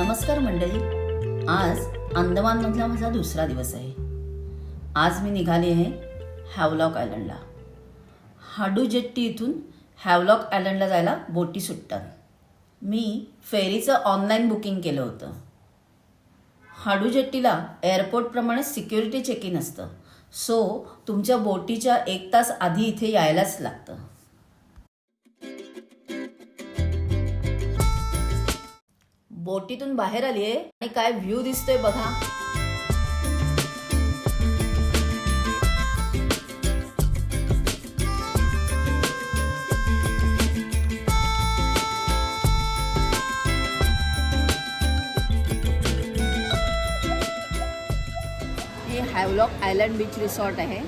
नमस्कार मंडळी. आज अंदमानमधला माझा दुसरा दिवस आहे. आज मी निघाली आहे हॅवलॉक आयलंडला हाडू जेट्टी इथून हॅवलॉक आयलंडला जायला बोटी सुटतात. मी फेरीचं ऑनलाईन बुकिंग केलं होतं. हाडू जेट्टीला एअरपोर्टप्रमाणे सिक्युरिटी चेक इन असतं. सो तुमच्या बोटीच्या एक तास आधी इथे यायलाच लागतं. बोटीतून बाहेर आली आहे आणि काय व्ह्यू दिसतोय बघा. हे हॅवलॉक आयलंड बीच रिसॉर्ट आहे.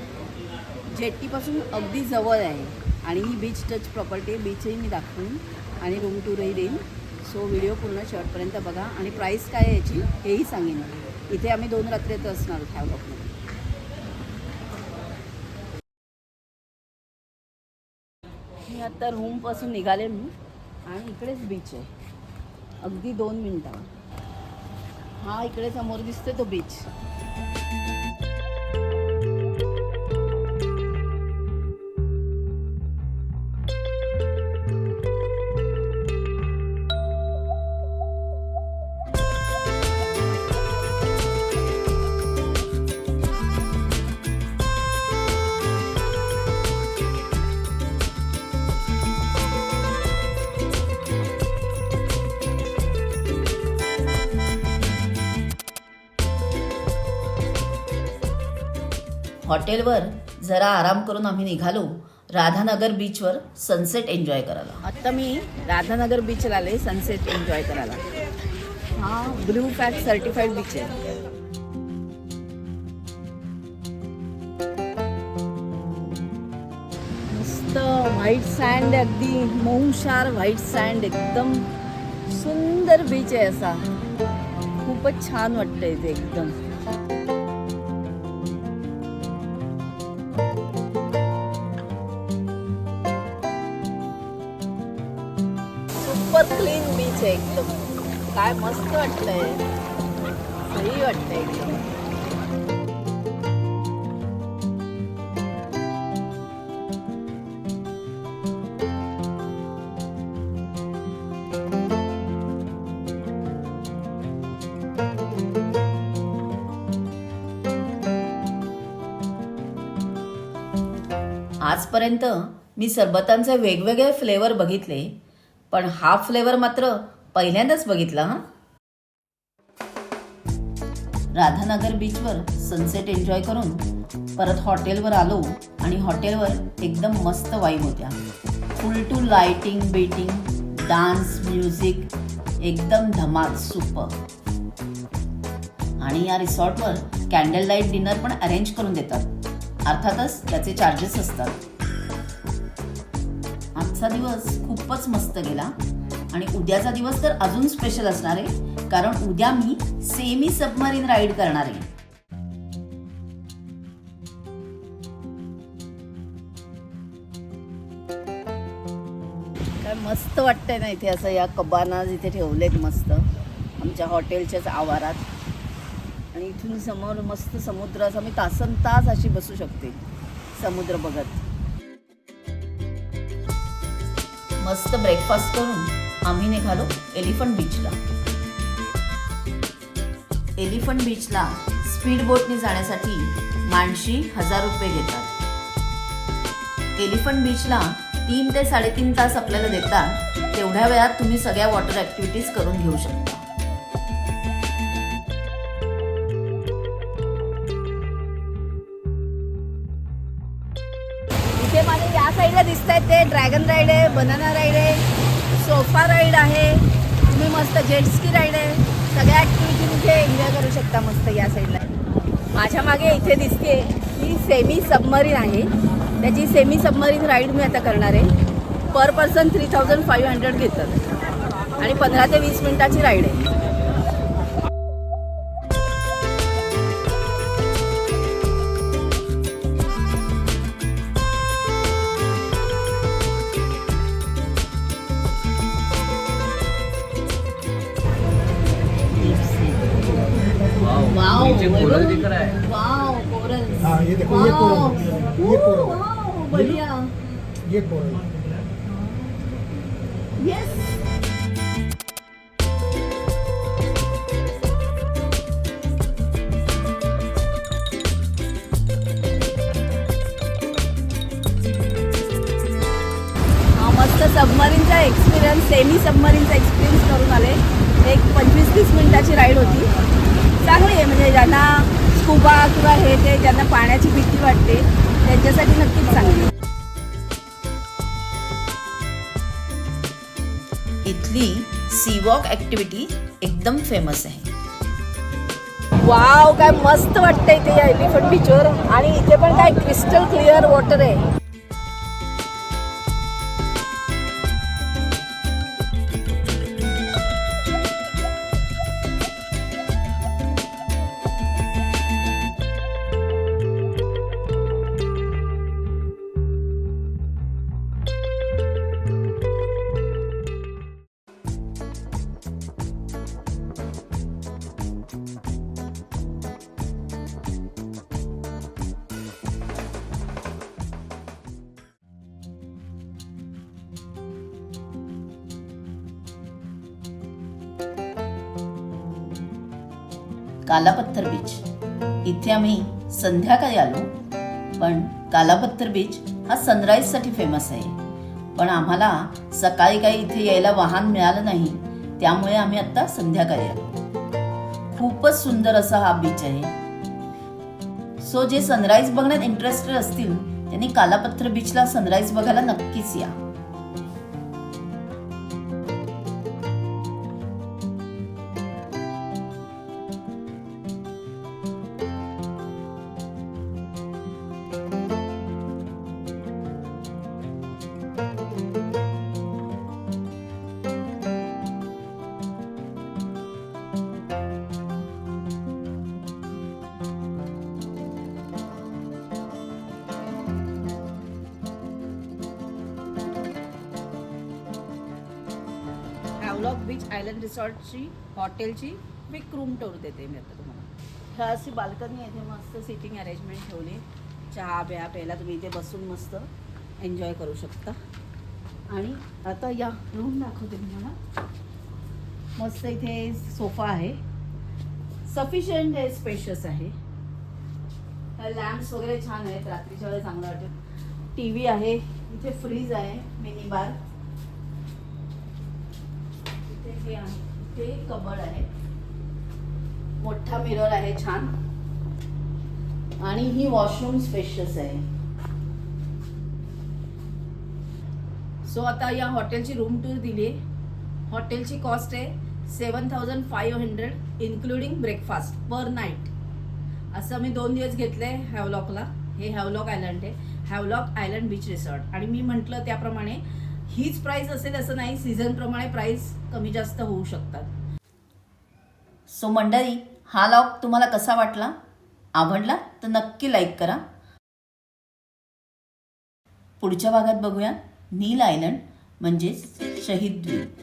जेट्टीपासून अगदी जवळ आहे. आणि ही बीच टच प्रॉपर्टी बीचही मी दाखवून. आणि रूम टूरही देईन. सो व्हिडिओ पूर्ण शेवटपर्यंत बघा. आणि प्राईस काय आहे याची हेही सांगेन इथे आम्ही दोन रात्रीत असणार ह्या ब्लॉकमध्ये मी आता रूमपासून निघाले मी आणि इकडेच बीच आहे. अगदी दोन मिनटावर. हा इकडे समोर दिसतोय तो बीच हॉटेलवर जरा आराम करून आम्ही निघालो. राधानगर बीचवर सनसेट एन्जॉय करायला. आता मी राधानगर बीचला आले सनसेट एन्जॉय करायला. हा ब्लू पॅक सर्टिफाईड बीच आहे. मस्त व्हाईट सँड अगदी. मऊशार व्हाईट सँड एकदम. सुंदर बीच आहे असा. खूपच छान वाटतं इथे एकदम. एकदम काय मस्त वाटतंय. सही वाटतंय एकदम. आजपर्यंत मी सरबतांचे वेगवेगळे फ्लेवर बघितले पण हा फ्लेवर मात्र पहिल्यांदाच बघितला हा? राधानगर बीचवर सनसेट एन्जॉय करून परत हॉटेलवर आलो आणि हॉटेलवर एकदम मस्त वाईब होत्या. Full to lighting betting dance music एकदम धमाल सुपर आणि या रिसॉर्टवर कॅन्डल लाइट डिनर पण अरेंज करून देतात. अर्थातच त्याचे चार्जेस असतात. आजचा दिवस खूपच मस्त गेला. आणि उद्याचा दिवस तर अजून स्पेशल असणार आहे. कारण उद्या मी सेमी सबमरीन राईड करणार आहे. काय मस्त वाटतंय ना इथे असं या कबाना इथे ठेवलेत मस्त. आमच्या हॉटेलच्याच आवारात. आणि इथून समोर मस्त समुद्र असं मी तासन तास अशी बसू शकते. समुद्र बघत. मस्त ब्रेकफास्ट करून. आम्ही निघालो एलिफंट बीचला. एलिफंट बीचला स्पीड बोटने जाण्यासाठी माणशी हजार रुपये घेतात. एलिफंट बीचला तीन ते साडेतीन तास आपल्याला देतात तेवढ्या वेळात तुम्ही सगळ्या वॉटर ऍक्टिव्हिटीज करून घेऊ शकता. इथे मला या साईडला दिसत आहेत ते ड्रॅगन राईड आहे बनाना राईड आहे सोफा राईड आहे. तुम्ही मस्त जेटस्की राईड आहे. सगळ्या ॲक्टिव्हिटी तिथे एन्जॉय करू शकता मस्त या साईडला माझ्या मागे इथे दिसते ही सेमी सबमरीन आहे. त्याची सेमी सबमरीन राईड मी आता करणार आहे. Per person three thousand five hundred घेतात. आणि पंधरा ते वीस मिनिटाची राईड आहे. नीचे कोरल दिख रहा है वाओ कोरल. हाँ, ये देखो, ये कोरल, ये कोरल। वाओ बढ़िया. ये कोरल. यस हा मस्त सबमरीनचा एक्सपिरियन्स सेमी सबमरीनचा एक्सपिरियन्स करून आले. एक पंचवीस तीस मिनिटाची राईड होती चांगली आहे म्हणजे ज्यांना स्कुबा किंवा हे ते ज्यांना पाण्याची भीती वाटते त्यांच्यासाठी नक्कीच चांगली इथली सी वॉक ॲक्टिव्हिटी एकदम फेमस आहे. वाव काय मस्त वाटतंय इथे या एलिफंट बीचवर आणि इथे पण काय क्रिस्टल क्लिअर वॉटर आहे. कालापत्थर बीच. इथे आम्ही संध्याकाळी आलो पण कालापत्थर बीच हा सनराईजसाठी फेमस आहे. पण आम्हाला सकाळी काही इथे यायला वाहन मिळालं नाही त्यामुळे आम्ही आता संध्याकाळी आलो. खूपच सुंदर असा हा बीच आहे. सो जे सनराईज बघण्यात इंटरेस्टेड असतील त्यांनी कालापत्थर बीचला सनराईज बघायला नक्कीच या. ब्लॉक बीच आयलंड रिसॉर्टची हॉटेलची क्विक रूम टूर देते मी आता तुम्हाला. ह्या अशी बाल्कनी आहे मस्त सिटिंग अरेंजमेंट ठेवली. चहा ब्या प्यायला तुम्ही इथे बसून मस्त एन्जॉय करू शकता. आणि आता या रूम दाखवते तुम्हाला. मस्त इथे सोफा आहे. सफिशियंट आहे स्पेशस आहे. लॅम्प्स वगैरे छान आहेत रात्रीच्या वेळेला चांगलं वाटेल टी व्ही आहे इथे फ्रीज आहे मिनी बार हे आहे. ते कबड आहे. मोठा मिरर आहे छान. आणि ही वॉशरूम स्पेशियस आहे. सो आता या हॉटेलची रूम टूर दिली आहे हॉटेलची कॉस्ट आहे seven thousand five hundred including breakfast per night असं मी दोन दिवस घेतले हॅवलॉकला हे हॅवलॉक आयलंड आहे. हॅवलॉक आयलंड बीच रिसॉर्ट आणि मी म्हटलं त्याप्रमाणे हीच प्राईस असेल असं नाही. सीझन प्रमाणे कमी जास्त होऊ शकतात. सो मंडळी हा लॉक तुम्हाला कसा वाटला? आवडला? तर नक्की लाईक करा. पुढच्या भागात बघूया नील आयलंड म्हणजेच शहीद द्वीप.